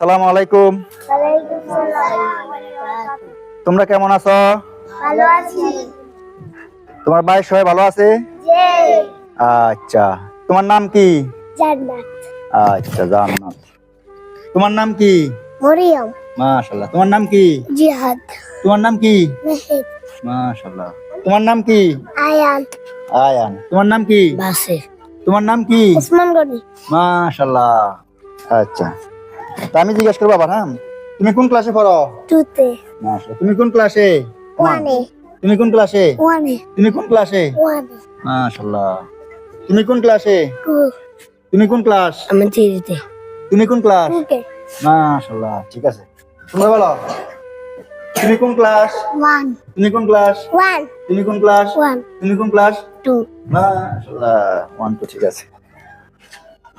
সালাম আলাইকুম। তোমরা কেমন আছো? তোমার ভাই সবাই ভালো আছে? আচ্ছা তোমার নাম কি? আচ্ছা জান্নাত। তোমার নাম কি? মরিয়ম। মাশাআল্লাহ তোমার নাম কি? জিহাদ। তোমার নাম কি? মেহেদ। মাশাআল্লাহ। তোমার নাম কি? আয়ান। আয়ান। তোমার নাম কি? বাসির তোমার নাম কি? উসমান গনি। মাশাআল্লাহ। আচ্ছা। তা আমি জিজ্ঞেস করব আবার হ্যাঁ তুমি কোন ক্লাসে পড়ো টুতে তুমি কোন ক্লাসে ওয়ানে তুমি কোন ক্লাসে ওয়ানে তুমি কোন ক্লাসে ওয়ানে মাশাআল্লাহ তুমি কোন ক্লাসে টু তুমি কোন ক্লাস আমি থ্রিতে তুমি কোন ক্লাস টুতে মাশাআল্লাহ ঠিক আছে তোমরা বলো তুমি কোন ক্লাস ওয়ান তুমি কোন ক্লাস ওয়ান তুমি কোন ক্লাস ওয়ান তুমি কোন ক্লাস টু মাশাআল্লাহ ওয়ান টু ঠিক আছে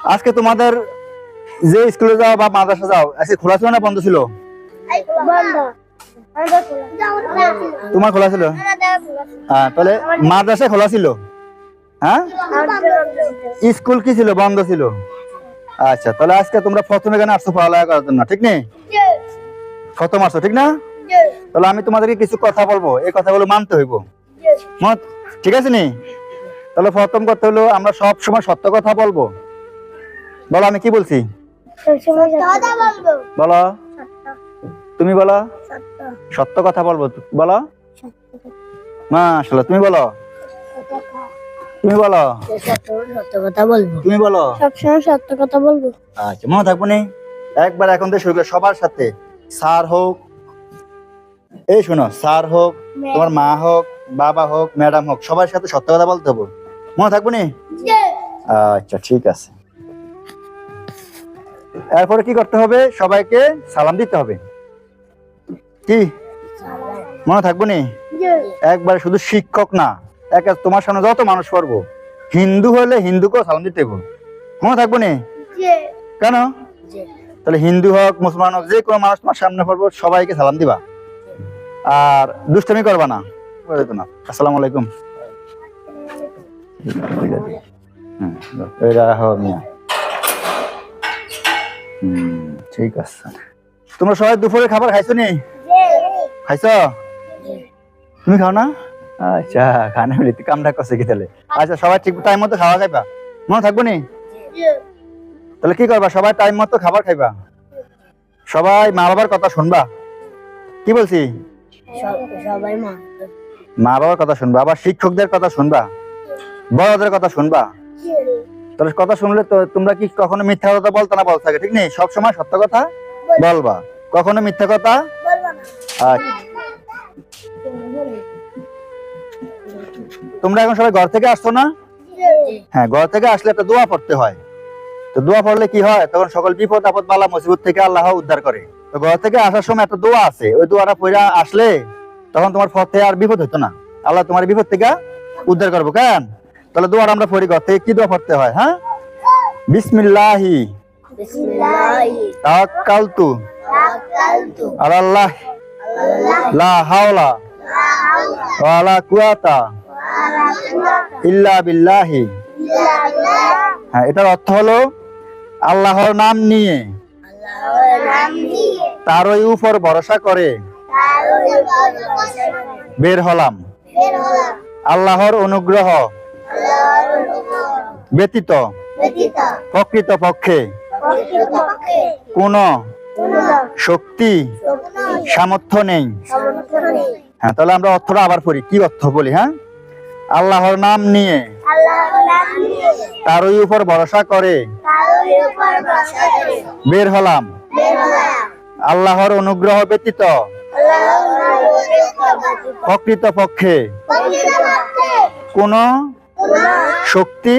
আজকে তোমাদের যে স্কুলে যাও বা মাদ্রাসা যাও আজকে খোলা ছিল না বন্ধ ছিল? তোমার খোলা ছিল? হ্যাঁ তাহলে মাদ্রাসা খোলা ছিল? হ্যাঁ? স্কুল কি ছিল? বন্ধ ছিল। আচ্ছা তাহলে আজকে তোমরা প্রথমে এখানে আসছো পড়ালেখা করার জন্য ঠিক নেই? প্রথম আসছো ঠিক না? তাহলে আমি তোমাদেরকে কিছু কথা বলব। এই কথাগুলো মানতে হইব। মত? ঠিক আছে নি? তাহলে প্রথম কথা হলো আমরা সব সময় সত্য কথা বলব। বলো আমি কি বলছি? বলো। তুমি বলো। সত্য। সত্য কথা বলব বলো। মাশাআল্লাহ তুমি বলো। তুমি বলো। সত্য কথা বলব। তুমি বলো। সবসময় সত্য কথা বলব। আচ্ছা মনে থাকব নি? একবার এখন তো শুরু করে সবার সাথে। স্যার হোক এই শোনো স্যার হোক তোমার মা হোক বাবা হোক ম্যাডাম হোক সবার সাথে সত্য কথা বলতে হবে। মনে থাকব নি? আচ্ছা ঠিক আছে। এরপরে কি করতে হবে? সবাইকে সালাম দিতে হবে। কি? মনে থাকব নি? একবার শুধু শিক্ষক না এক তোমার সামনে যত মানুষ পড়ব হিন্দু হলে হিন্দুকেও সালাম দিতে হবে মনে থাকব নি? কেন? তাহলে হিন্দু হোক মুসলমান হোক যে কোনো মানুষ তোমার সামনে পড়ব সবাইকে সালাম দিবা। আর দুষ্টামি করবা না। না। আসসালামু আলাইকুম। হুম, মিয়া। হুম, ঠিক আছে। তোমরা সবাই দুপুরে খাবার খাইছো নি? খাইছো? তুমি খাও না? আচ্ছা খানা মিলি কামটা করছে কি তাহলে? আচ্ছা সবাই ঠিক টাইম মতো খাওয়া খাইবা। মনে থাকব নি? তাহলে কি করবা? সবাই টাইম মতো খাবার খাইবা। সবাই মা বাবার কথা শুনবা। কি বলছি? সবাই মা। মা বাবার কথা শুনবা আবার শিক্ষকদের কথা শুনবা বড়দের কথা শুনবা। তাহলে কথা শুনলে তোমরা কি কখনো মিথ্যা কথা বলতে না বলতে থাকে ঠিক নেই? সবসময় সত্য কথা বলবা। কখনো মিথ্যা কথা আচ্ছা। তোমরা এখন সবাই ঘর থেকে আসছো না? হ্যাঁ ঘর থেকে আসলে একটা দোয়া পড়তে হয়। তো দোয়া পড়লে কি হয়? তখন সকল বিপদ আপদ বালা মুসিবত থেকে আল্লাহ উদ্ধার করে। তো ঘর থেকে আসার সময় একটা দোয়া আছে। ওই দোয়াটা পড়ে আসলে তখন তোমার পথে আর বিপদ হতো না। আল্লাহ তোমার বিপদ থেকে উদ্ধার করব কেন? তাহলে দোয়াটা আমরা পড়ি ঘর থেকে কি দোয়া পড়তে হয় হ্যাঁ? বিসমিল্লাহি। তাওয়াক্কালতু। তাওয়াক্কালতু। লা হাওলা। ওয়ালা কুয়াতা। ইল্লা বিল্লাহি। হ্যাঁ এটার অর্থ হলো আল্লাহর নাম নিয়ে। তারই উপর ভরসা করে। বের হলাম। আল্লাহর অনুগ্রহ। ব্যতীত। প্রকৃত পক্ষে কোনো। শক্তি। সামর্থ্য নেই। হ্যাঁ তাহলে আমরা অর্থটা আবার পড়ি। কি অর্থ বলি হ্যাঁ? আল্লাহর নাম নিয়ে। তারই উপর ভরসা করে। বের হলাম। আল্লাহর অনুগ্রহ ব্যতীত। প্রকৃত পক্ষে কোনো। শক্তি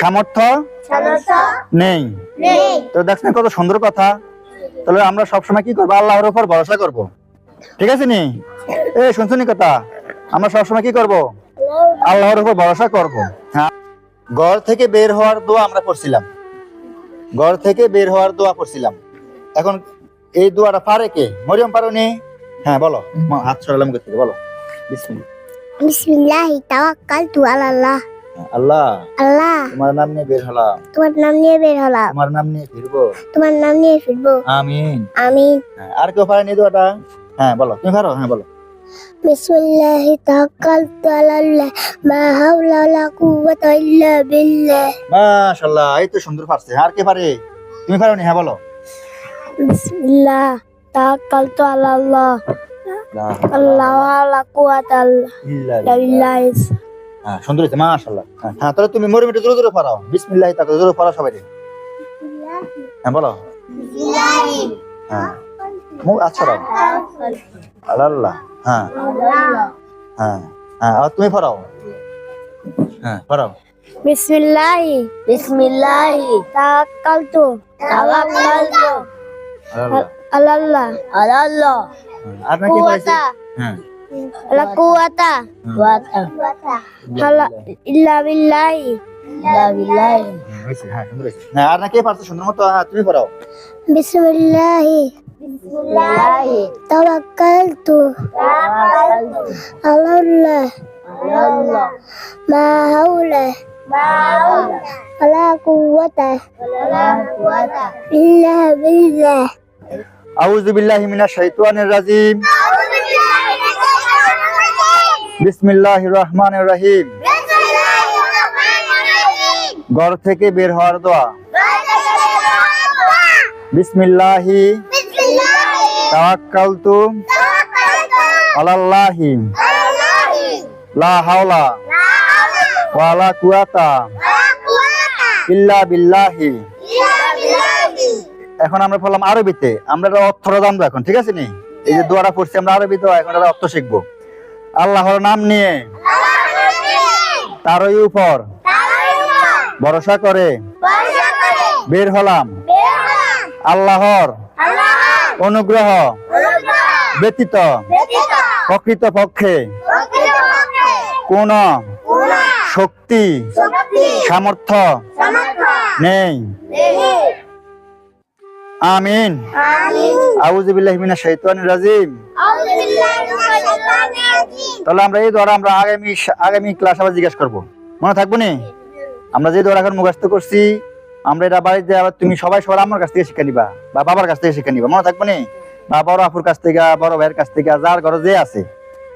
সামর্থ্য নেই। তো দেখছেন কত সুন্দর কথা। তাহলে আমরা সবসময় কি করব? আল্লাহর উপর ভরসা করব। ঠিক আছে নি? এ শুনছনি কথা? আমরা সবসময় কি করব? আল্লাহর উপর ভরসা করব। হ্যাঁ। ঘর থেকে বের হওয়ার দোয়া আমরা পড়ছিলাম। ঘর থেকে বের হওয়ার দোয়া পড়ছিলাম। এখন এই দোয়াটা পারে কে? মরিয়ম পারো নি? হ্যাঁ বলো। হাত সরালাম করতে বলো। বিসমিল্লাহ। বিসমিল্লাহি তাওয়াক্কালতু আলাল্লাহ। আল্লাহ আল্লাহ। তোমার নাম নিয়ে বের হলাম। তোমার নাম নিয়ে বের হলাম। তোমার নাম নিয়ে ফিরবো। তোমার নাম নিয়ে ফিরবো। আমিন। আমি হ্যাঁ, আর কেউ পারেনি দোয়াটা? হ্যাঁ বলো। তুমি পারো? হ্যাঁ বলো। বিসমিল্লাহি তাওয়াক্কালতু আলাল্লাহ মা হাওলা ওয়ালা কুওয়াতা ইল্লা বিল্লাহ। মাশাআল্লাহ এই তো সুন্দর পারছে আর কে পারে? তুমি পারো নি হ্যাঁ বলো। বিসমিল্লাহ তাওয়াক্কালতু আলাল্লাহ। আল্লাহ হ্যাঁ সুন্দর হয়েছে মাশাআল্লাহ। হ্যাঁ, তাহলে তুমি মরে মিটে জোরে জোরে পারাও বিসমিল্লাহ তাকে জোরে পারাও সবাই। হ্যাঁ বলো। হ্যাঁ। মুখ আচ্ছা রাও আল্লাহ। হ্যাঁ। হ্যাঁ। হ্যাঁ আর তুমি হ্যাঁ পারাও বিসমিল্লাহি। বিসমিল্লাহি। তাওয়াক্কালতু। তাওয়াক্কালতু। আল্লাহ। আলাল্লাহ নাকি পাইছে কুওয়াতা হ্যাঁ ওয়ালা কুওয়াতা কুওয়াতা হালা ইল্লা বিল্লাহি ইল্লা বিল্লাহি হ্যাঁ সুন্দর হ্যাঁ আর নাকি পারছ সুন্দর মতো তুমি পারাও বিসমিল্লাহি বিসমিল্লাহি তাওয়াক্কালতু তাওয়াক্কালতু আলাল্লাহ আলাল্লাহ মা হাওলা মা হাওলা ওয়ালা কুওয়াতা ওয়ালা কুওয়াতা ঘর থেকে বের হওয়ার দোয়া। বিসমিল্লাহি। তাওয়াক্কালতু। আলাল্লাহি। লা হাওলা। ইল্লা বিল্লাহি। এখন আমরা পড়লাম আরবিতে। আমরা অর্থটা জানব এখন, ঠিক আছে নি? এই যে দোয়াটা পড়ছি, আমরা আরবিতে এখন এটার অর্থ শিখব। আল্লাহর নাম নিয়ে, তারই উপর ভরসা করে বের হলাম। আল্লাহর অনুগ্রহ ব্যতীত প্রকৃত পক্ষে কোন শক্তি, সামর্থ্য নেই। আমিন। আউযু বিল্লাহি মিনাশ শাইতানির রাজিম। তাহলে আমরা এই দ্বারা আমরা আগামী আগামী ক্লাস আবার জিজ্ঞেস করব। মনে থাকব নি? আমরা যে দ্বারা এখন মুখস্থ করছি আমরা এটা বাড়িতে আবার তুমি সবাই সবার আমার কাছ থেকে শিক্ষা নিবা বা বাবার কাছ থেকে শিক্ষা নিবা। মনে থাকব নি? বা বড় আপুর কাছ থেকে বড় ভাইয়ের কাছ থেকে যার ঘরে যে আছে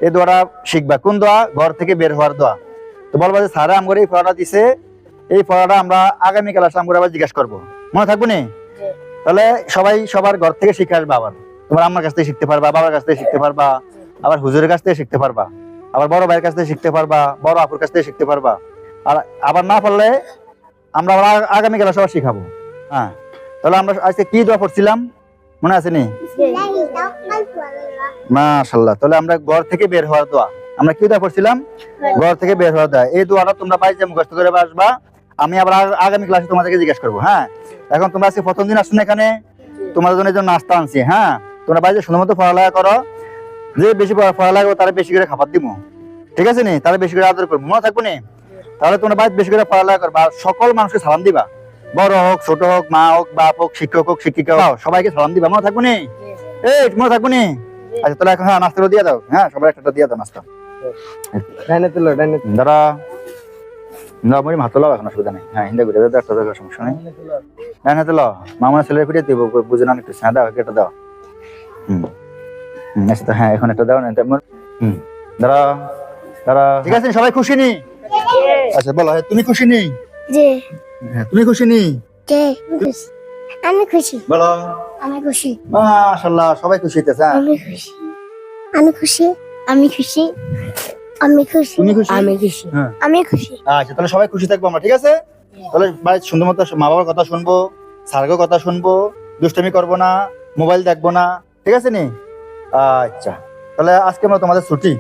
এই দোয়াটা শিখবা। কোন দোয়া? ঘর থেকে বের হওয়ার দোয়া। তো বলবা যে স্যার আমগরে এই পড়াটা দিছে এই পড়াটা আমরা আগামী ক্লাসে আমরা আবার জিজ্ঞেস করব। মনে থাকব নি? তাহলে সবাই সবার ঘর থেকে শিখে আসবে আবার। তোমার আম্মার কাছ থেকে শিখতে পারবা, বাবার কাছ থেকে শিখতে পারবা, আবার হুজুরের কাছ থেকে শিখতে পারবা, আবার বড় ভাইয়ের কাছ থেকে শিখতে পারবা, বড় আপুর কাছ থেকে শিখতে পারবা। আর আবার না পারলে আমরা আবার আগ- আগামী গেলে সবার শিখাবো। হ্যাঁ তাহলে আমরা আজকে কি দোয়া পড়ছিলাম? মনে আছে নি? মাশাল্লাহ তাহলে আমরা ঘর থেকে বের হওয়ার দোয়া। আমরা কি দোয়া পড়ছিলাম? ঘর থেকে বের হওয়ার দোয়া। এই দোয়াটা তোমরা পাইছে মুখস্থ করে আসবা। আমি আবার আগামী ক্লাসে তোমাদেরকে জিজ্ঞেস করব। হ্যাঁ এখন তোমরা আজকে প্রথম দিন আসছো না এখানে? তোমাদের জন্য জন্য নাস্তা আনছি হ্যাঁ? তোমরা বাইরে সুন্দর মতো পড়ালেখা করো। যে বেশি পড়া- পড়ালেখা করো তারা বেশি করে খাবার দিব। ঠিক আছে নি? তারা বেশি করে আদর করব। মনে থাকব নি? তাহলে তোমরা বাইরে বেশি করে পড়ালেখা করবা সকল মানুষকে সালাম দিবা। বড় হোক ছোট হোক মা হোক বাপ হোক শিক্ষক হোক শিক্ষিকা হোক সবাইকে সালাম দিবা। মনে থাকব নি? এই মনে থাকব নি? আচ্ছা তাহলে এখন হ্যাঁ নাস্তাটা দিয়ে দাও। হ্যাঁ সবাই একটা দিয়ে দাও নাস্তা। ডাইনে তুলো ডাইনে দাঁড়া। না মরি লাও এখন অসুবিধা নেই। হ্যাঁ হিন্দা করে দাও একটা দাও, সমস্যা নেই। হ্যাঁ হ্যাঁ তো মামা ছেলে ফিরে দিব বুঝে না একটু হ্যাঁ দাও একটা দাও। হুম। আচ্ছা, হ্যাঁ এখন একটা দাও না হুম। দাঁড়া দাঁড়া। ঠিক আছে সবাই খুশি নি? আচ্ছা বলো হ্যাঁ, তুমি খুশি নি? জি। হ্যাঁ তুমি খুশি নি? কে আমি খুশি। বলো। আমি খুশি। মাশাআল্লাহ সবাই খুশি হইতেছে হ্যাঁ। আমি খুশি। আমি খুশি আমি খুশি। আমি খুশি। তুমি খুশি? আমি খুশি। হ্যাঁ। আমি খুশি। আচ্ছা তাহলে সবাই খুশি থাকব আমরা ঠিক আছে? তাহলে বাড়ির সুন্দর মতো মা বাবার কথা শুনব স্যারের কথা শুনব দুষ্টমি করব না মোবাইল দেখব না ঠিক আছে নি? আচ্ছা তাহলে আজকে আমরা তোমাদের ছুটি।